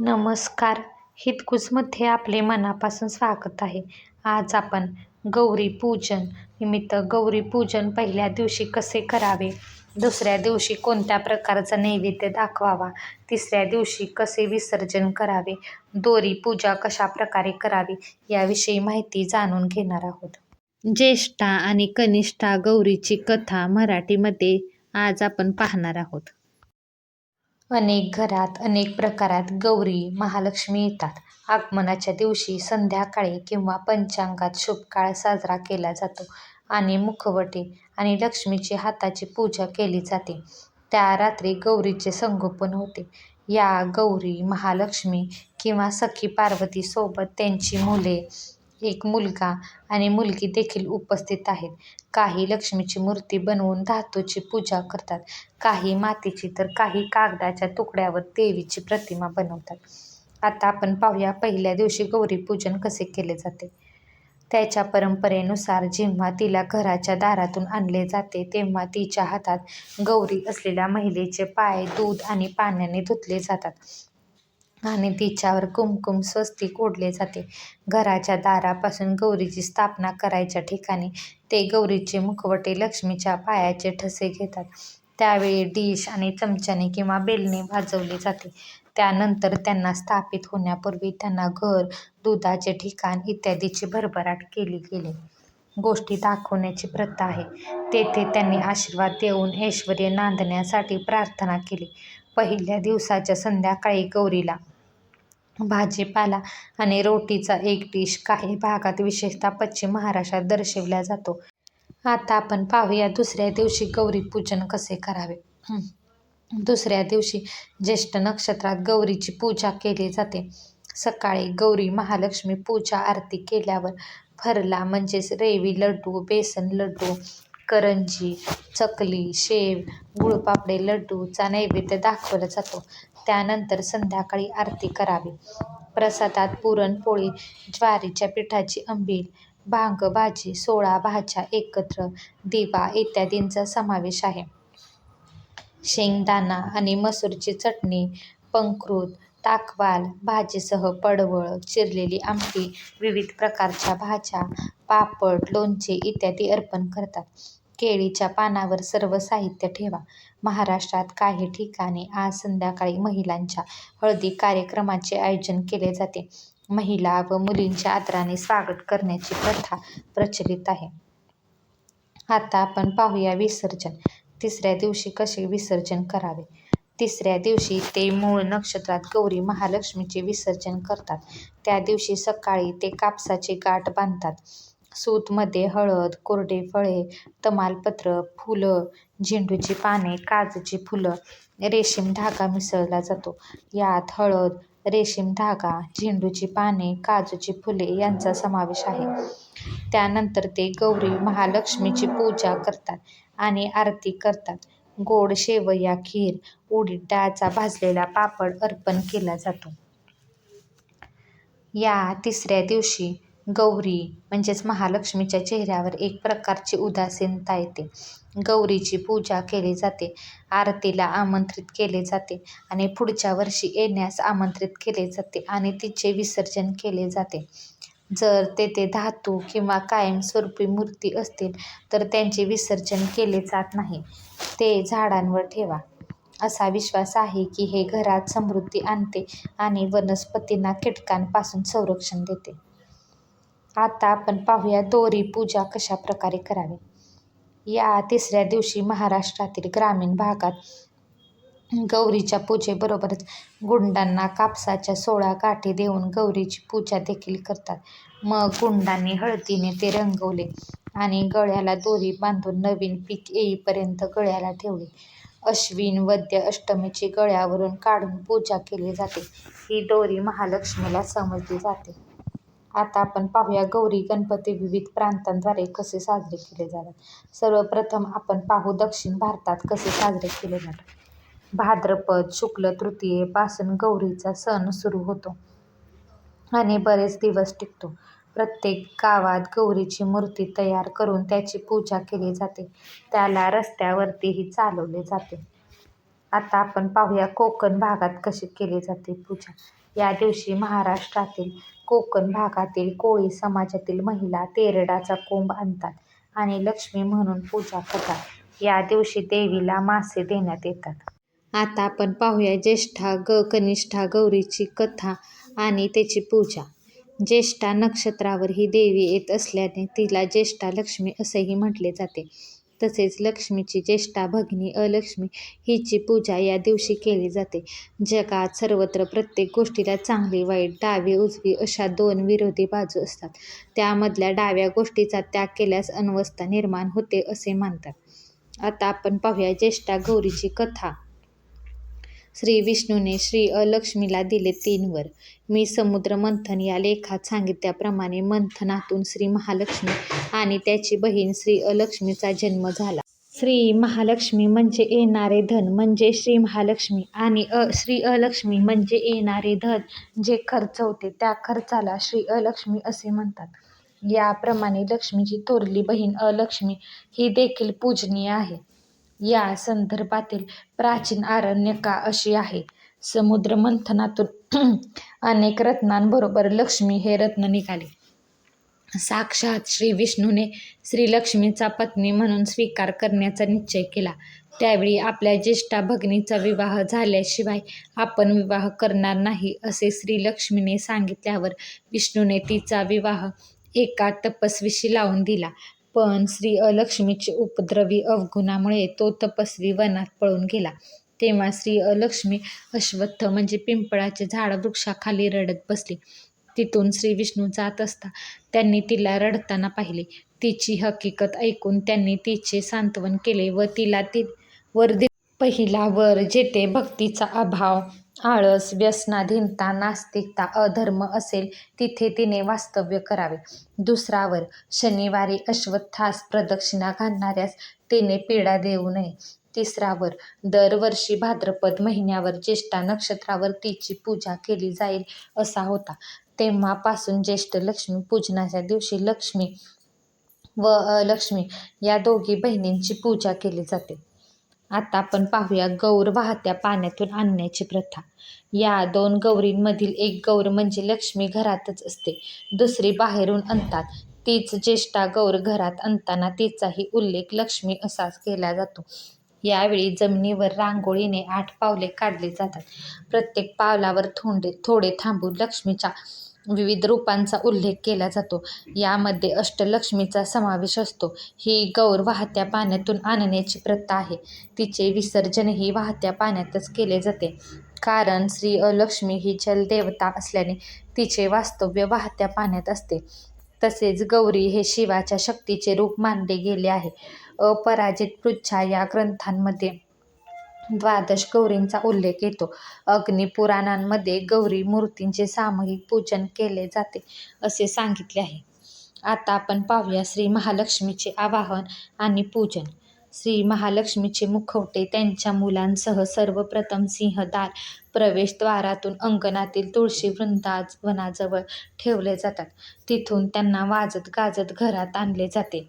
नमस्कार. हितगुजमध्ये आपले मनापासून स्वागत आहे. आज आपण गौरी पूजन निमित्त गौरी पूजन पहिल्या दिवशी कसे करावे? दुसऱ्या दिवशी कोणत्या प्रकारचा नैवेद्य दाखवावा? तिसऱ्या दिवशी कसे विसर्जन करावे? दोरी पूजा कशा प्रकारे करावी? याविषयी माहिती जाणून घेणार आहोत. ज्येष्ठा आणि कनिष्ठा गौरीची कथा मराठीमध्ये आज आपण पाहणार आहोत. अनेक घरात अनेक प्रकारात गौरी महालक्ष्मी येतात. आगमनाच्या दिवशी संध्याकाळी किंवा पंचांगात शुभ काळ साजरा केला जातो आणि मुखवटे आणि लक्ष्मीची हाताची पूजा केली जाते. त्या रात्री गौरीचे संगोपन होते. या गौरी महालक्ष्मी किंवा सखी पार्वतीसोबत त्यांची मुले एक मुलगा आणि मुलगी देखील उपस्थित आहेत. काही लक्ष्मीची मूर्ती बनवून धातूची पूजा करतात. काही मातीची तर काही कागदाच्या तुकड्यावर देवीची प्रतिमा बनवतात. आता आपण पाहूया पहिल्या दिवशी गौरी पूजन कसे केले जाते. त्याच्या परंपरेनुसार जेव्हा तिला घराच्या दारातून आणले जाते तेव्हा तिच्या हातात गौरी असलेल्या महिलेचे पाय दूध आणि पाण्याने धुतले जातात. आणि तिच्यावर कुमकुम स्वस्तिक ओढले जाते. घराच्या दारापासून गौरीची स्थापना करायच्या ठिकाणी ते गौरीचे मुखवटे लक्ष्मीच्या पायाचे ठसे घेतात. त्यावेळी डिश आणि चमच्याने किंवा बेलने वाजवले जाते. त्यानंतर त्यांना स्थापित होण्यापूर्वी त्यांना घर दुधाचे ठिकाण इत्यादीची भरभराट केली गेली. गोष्टी दाखवण्याची प्रथा आहे. तेथे त्यांनी आशीर्वाद देऊन ऐश्वर्य नांदण्यासाठी प्रार्थना केली. पहिल्या दिवसाच्या संध्याकाळी गौरीला भाजीपाला आणि रोटीचा एक डिश काही भागात विशेषतः पश्चिम महाराष्ट्रात दर्शविला जातो. आता आपण पाहूया दुसऱ्या दिवशी गौरी पूजन कसे करावे? दुसऱ्या दिवशी ज्येष्ठ नक्षत्रात गौरीची पूजा केली जाते. सकाळी गौरी महालक्ष्मी पूजा आरती केल्यावर फरला म्हणजेच रेवी लड्डू बेसन लड्डू करंजी चकली शेव गुळपापडे लड्डूचा नैवेद्य दाखवला जातो. त्यानंतर संध्याकाळी आरती करावी. प्रसादात पुरणपोळी ज्वारीच्या पिठाची आंबील भांग भाजी सोळा भाज्या एकत्र दिवा इत्यादींचा समावेश आहे. शेंगदाणा आणि मसूरची चटणी पंकृत ताकवाल भाजीसह पडवळ चिरलेली आमटी विविध प्रकारच्या भाज्या पापड लोणचे इत्यादी अर्पण करतात. केळीच्या पानावर सर्व साहित्य ठेवा. महाराष्ट्रात काही ठिकाणी आज संध्याकाळी महिलांच्या हळदी कार्यक्रमाचे आयोजन केले जाते. महिला व मुलींच्या आदराने स्वागत करण्याची प्रथा प्रचलित आहे. आता आपण पाहूया विसर्जन. तिसऱ्या दिवशी कसे विसर्जन करावे? तिसऱ्या दिवशी ते मूळ नक्षत्रात गौरी महालक्ष्मीचे विसर्जन करतात. त्या दिवशी सकाळी ते कापसाचे गाठ बांधतात. सूतमध्ये हळद कोरडे फळे तमालपत्र फुलं झेंडूची पाने काजूची फुलं रेशीम धागा मिसळला जातो. यात हळद रेशीम धागा झेंडूची पाने काजूची फुले यांचा समावेश आहे. त्यानंतर ते गौरी महालक्ष्मीची पूजा करतात आणि आरती करतात. गोड शेवया खीर उडीद डाळचा भाजलेला पापड अर्पण केला जातो. या तिसऱ्या दिवशी गौरी म्हणजेच महालक्ष्मीच्या चेहऱ्यावर एक प्रकारची उदासीनता येते. गौरीची पूजा केली जाते आरतीला आमंत्रित केले जाते आणि पुढच्या वर्षी येण्यास आमंत्रित केले जाते आणि तिचे विसर्जन केले जाते. जर तेथे धातू किंवा कायमस्वरूपी मूर्ती असतील तर त्यांचे विसर्जन केले जात नाही. ते झाडांवर ठेवा. असा विश्वास आहे की हे घरात समृद्धी आणते आणि वनस्पतींना कीटकांपासून संरक्षण देते. आता आपण पाहूया दोरी पूजा कशा प्रकारे करावी. या तिसऱ्या दिवशी महाराष्ट्रातील ग्रामीण भागात गौरीच्या पूजेबरोबरच गुंडांना कापसाच्या सोळा गाठी देऊन गौरीची पूजा देखील करतात. मग गुंडांनी हळदीने ते रंगवले आणि गळ्याला दोरी बांधून नवीन पीक येईपर्यंत गळ्याला ठेवले. अश्विन वद्य अष्टमीची गळ्यावरून काढून पूजा केली जाते. ही दोरी महालक्ष्मीला समजली जाते. आता आपण पाहूया गौरी गणपती विविध प्रांतांद्वारे कसे साजरे केले जातात. सर्वप्रथम आपण पाहू दक्षिण भारतात कसे साजरे केले जातात. भाद्रपद शुक्ल तृतीयेपासून गौरीचा सण सुरू होतो आणि बरेच दिवस टिकतो. प्रत्येक गावात गौरीची मूर्ती तयार करून त्याची पूजा केली जाते. त्याला रस्त्यावरतीही चालवले जाते. आता आपण पाहूया कोकण भागात कशी केली जाते पूजा. या दिवशी महाराष्ट्रातील कोकण भागातील कोळी समाजातील महिला तेरडाचा कोंब आणतात आणि लक्ष्मी म्हणून पूजा करतात. या दिवशी देवीला मासे देण्यात येतात. आता आपण पाहूया ज्येष्ठा ग कनिष्ठा गौरीची कथा आणि त्याची पूजा. ज्येष्ठा नक्षत्रावर ही देवी येत असल्याने तिला ज्येष्ठा लक्ष्मी असेही म्हटले जाते. तसेच लक्ष्मीची ज्येष्ठा भगिनी अलक्ष्मी हिची पूजा या दिवशी केली जाते. जगात सर्वत्र प्रत्येक गोष्टीला चांगली वाईट डावी उजवी अशा दोन विरोधी बाजू असतात. त्यामधल्या डाव्या गोष्टीचा त्याग केल्यास अनवस्था निर्माण होते असे मानतात. आता आपण पाहूया ज्येष्ठा गौरीची कथा. श्री विष्णूने श्री अलक्ष्मीला दिले तीन वर मी समुद्र मंथन या लेखात सांगितल्याप्रमाणे मंथनातून श्री महालक्ष्मी आणि त्याची बहीण श्री अलक्ष्मीचा जन्म झाला. श्री महालक्ष्मी म्हणजे येणारे धन म्हणजे श्री महालक्ष्मी आणि अ श्री अलक्ष्मी म्हणजे येणारे धन जे खर्च होते त्या खर्चाला श्री अलक्ष्मी असे म्हणतात. याप्रमाणे लक्ष्मीची थोरली बहीण अलक्ष्मी ही देखील पूजनीय आहे. या संदर्भातील प्राचीन आरण्यका अशी आहे? समुद्र मंथनातून अनेक रत्नांबरोबर लक्ष्मी हे रत्न निघाले. साक्षात श्री विष्णूने श्रीलक्ष्मीचा पत्नी म्हणून स्वीकार करण्याचा निश्चय केला. त्यावेळी आपल्या ज्येष्ठा भगिनीचा विवाह झाल्याशिवाय आपण विवाह करणार नाही असे श्रीलक्ष्मीने सांगितल्यावर विष्णूने तिचा विवाह एका तपस्वीशी लावून दिला. पण श्री अलक्ष्मीचे उपद्रवी अवगुणामुळे तो तपस्वी वनात पळून गेला. तेव्हा श्री अलक्ष्मी अश्वत्थ म्हणजे पिंपळाचे झाड वृक्षाखाली रडत बसली. तिथून श्री विष्णू जात असता त्यांनी तिला रडताना पाहिले. तिची हकीकत ऐकून त्यांनी तिचे सांत्वन केले व तिला ती वर पहिला वर जेथे भक्तीचा अभाव आळस व्यसनाधीनता नास्तिकता अधर्म असेल तिथे तिने वास्तव्य करावे. दुसरा वर शनिवारी अश्वत्थास प्रदक्षिणा घालणाऱ्यास तिने पीडा देऊ नये. तिसरा वर दरवर्षी भाद्रपद महिन्यावर ज्येष्ठा नक्षत्रावर तिची पूजा केली जाईल असा होता. तेव्हापासून ज्येष्ठ लक्ष्मी पूजनाच्या दिवशी लक्ष्मी व अलक्ष्मी या दोघी बहिणींची पूजा केली जाते. आता आपण पाहूया गौर वाहत्या पाण्यातून आणण्याची प्रथा. या दोन गौरींमधील एक गौर म्हणजे लक्ष्मी घरातच असते. दुसरी बाहेरून आणतात. तीच ज्येष्ठा गौर घरात आणताना तिचाही उल्लेख लक्ष्मी असाच केला जातो. यावेळी जमिनीवर रांगोळीने आठ पावले काढली जातात. प्रत्येक पावलावर थोंडे थोडे थांबून लक्ष्मीच्या विविध रूपांचा उल्लेख केला जातो. यामध्ये अष्टलक्ष्मीचा समावेश असतो. ही गौर वाहत्या पाण्यातून आणण्याची प्रथा आहे. तिचे विसर्जनही वाहत्या पाण्यातच केले जाते. कारण श्री अलक्ष्मी ही जलदेवता असल्याने तिचे वास्तव्य वाहत्या पाण्यात असते. तसेच गौरी हे शिवाच्या शक्तीचे रूप मानले गेले आहे. अपराजित पृच्छा या ग्रंथांमध्ये द्वादश गौरींचा उल्लेख येतो. अग्निपुराणांमध्ये गौरी मूर्तींचे सामूहिक पूजन केले जाते असे सांगितले आहे. आता आपण पाहूया श्री महालक्ष्मीचे आवाहन आणि पूजन. श्री महालक्ष्मीचे मुखवटे त्यांच्या मुलांसह सर्वप्रथम सिंहदार प्रवेशद्वारातून अंगणातील तुळशी वृंदावनाजवळ ठेवले जातात. तिथून त्यांना वाजत गाजत घरात आणले जाते.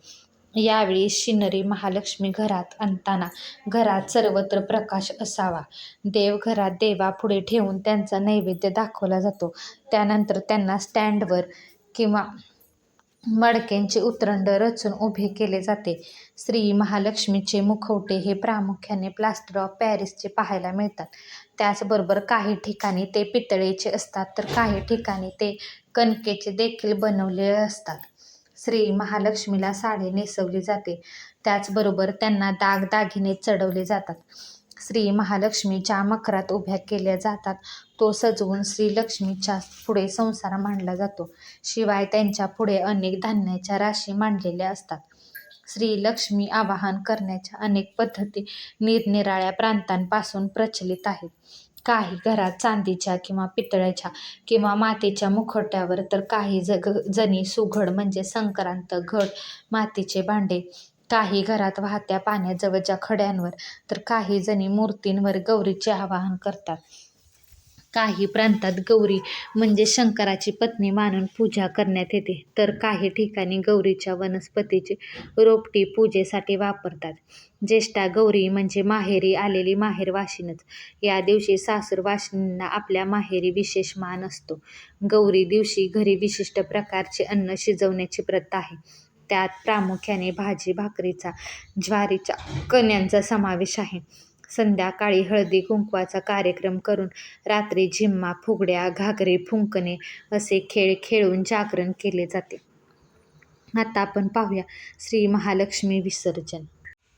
यावेळी शिनरी महालक्ष्मी घरात आणताना घरात सर्वत्र प्रकाश असावा. देवघरात देवापुढे ठेवून त्यांचा नैवेद्य दाखवला जातो. त्यानंतर त्यांना स्टँडवर किंवा मडक्यांचे उतरंड रचून उभे केले जाते. श्री महालक्ष्मीचे मुखवटे हे प्रामुख्याने प्लास्टर ऑफ पॅरिसचे पाहायला मिळतात. त्याचबरोबर काही ठिकाणी ते पितळेचे असतात तर काही ठिकाणी ते कणकेचे देखील बनवलेले असतात. श्री महालक्ष्मीला साडी नेसवली जाते. त्याचबरोबर त्यांना दागदागिने चढवले जातात. श्री महालक्ष्मी ज्या मकरात उभ्या केल्या जातात. तो सजवून श्रीलक्ष्मीच्या पुढे संसार मांडला जातो. शिवाय त्यांच्या पुढे अनेक धान्याच्या राशी मांडलेल्या असतात. श्रीलक्ष्मी आवाहन करण्याच्या अनेक पद्धती निरनिराळ्या प्रांतांपासून प्रचलित आहेत. काही घरात चांदीच्या किंवा पितळ्याच्या किंवा मातीच्या मुखवट्यावर तर काही जग जणी सुघड म्हणजे संक्रांत घड मातीचे भांडे. काही घरात वाहत्या पाण्याजवळच्या खड्यांवर तर काही जणी मूर्तींवर गौरीचे आवाहन करतात. काही प्रांतात गौरी म्हणजे शंकराची पत्नी मानून पूजा करण्यात येते. तर काही ठिकाणी गौरीच्या वनस्पतीची रोपटी पूजेसाठी वापरतात. ज्येष्ठा गौरी म्हणजे माहेरी आलेली माहेरवाशीनच या दिवशी सासूरवाशिणींना आपल्या माहेरी विशेष मान असतो. गौरी दिवशी घरी विशिष्ट प्रकारचे अन्न शिजवण्याची प्रथा आहे. त्यात प्रामुख्याने भाजी भाकरीचा ज्वारीच्या कण्यांचा समावेश आहे. संध्याकाळी हळदी कुंकवाचा कार्यक्रम करून रात्री झिम्मा फुगड्या घागरे फुंकणे असे खेळ खेळून जागरण केले जाते. आता आपण पाहूया श्री महालक्ष्मी विसर्जन.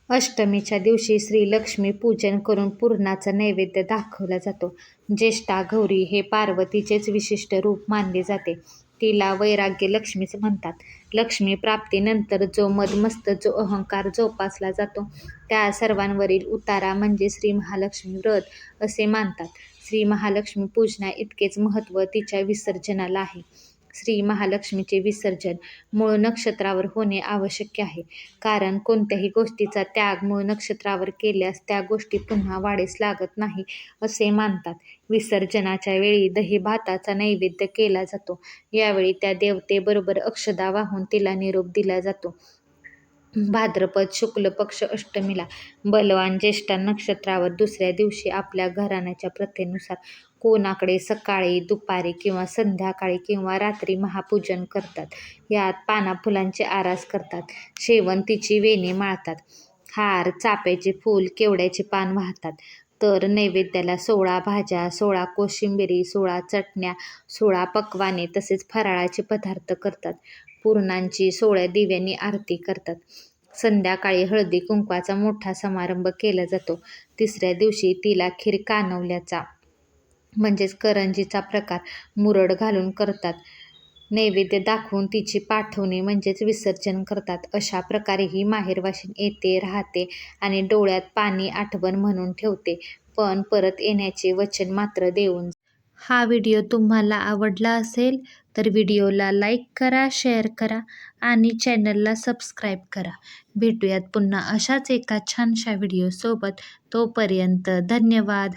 अष्टमीच्या दिवशी श्री लक्ष्मी पूजन करून पूर्णाचा नैवेद्य दाखवला जातो. ज्येष्ठा गौरी हे पार्वतीचेच विशिष्ट रूप मानले जाते. तिला वैराग्य लक्ष्मीच म्हणतात. लक्ष्मी प्राप्तीनंतर जो मदमस्त जो अहंकार जोपासला जातो त्या सर्वांवरील उतारा म्हणजे श्री महालक्ष्मी व्रत असे मानतात. श्री महालक्ष्मी पूजना इतकेच महत्त्व तिच्या विसर्जनाला आहे. श्री महालक्ष्मीचे विसर्जन मूळ नक्षत्रावर होणे आवश्यक आहे. कारण कोणत्याही गोष्टीचा त्याग मूळ नक्षत्रावर केल्यास त्या गोष्टी पुन्हा वाढीस लागत नाही असे मानतात. विसर्जनाच्या वेळी दही भाताचा नैवेद्य केला जातो. यावेळी त्या देवतेबरोबर अक्षदा वाहून तिला निरोप दिला जातो. भाद्रपद शुक्ल पक्ष अष्टमीला बलवान ज्येष्ठा नक्षत्रावर दुसऱ्या दिवशी आपल्या घराण्याच्या प्रथेनुसार कोणाकडे सकाळी दुपारी किंवा संध्याकाळी किंवा रात्री महापूजन करतात. यात पाना फुलांचे आरास करतात. शेवंतीची वेणी माळतात. हार चाप्याचे फूल केवड्याचे पान वाहतात. तर नैवेद्याला सोळा भाज्या सोळा कोशिंबिरी सोळा चटण्या सोळा पक्वाने तसेच फराळाचे पदार्थ करतात. पूर्णांची सोळ्या दिव्यांनी आरती करतात. संध्याकाळी हळदी कुंकवाचा मोठा समारंभ केला जातो. तिसऱ्या दिवशी तिला खीर कानवल्याचा म्हणजेच करंजीचा प्रकार मुरड घालून करतात. नैवेद्य दाखवून तिची पाठवणी म्हणजेच विसर्जन करतात. अशा प्रकारे ही माहेरवाशीन येते राहते आणि डोळ्यात पाणी आठवण म्हणून ठेवते. पण परत येण्याचे वचन मात्र देऊन हा व्हिडिओ तुम्हाला आवडला असेल तर व्हिडिओला लाईक करा शेअर करा आणि चॅनलला सबस्क्राईब करा. भेटूयात पुन्हा अशाच एका छानशा व्हिडिओसोबत. तोपर्यंत धन्यवाद.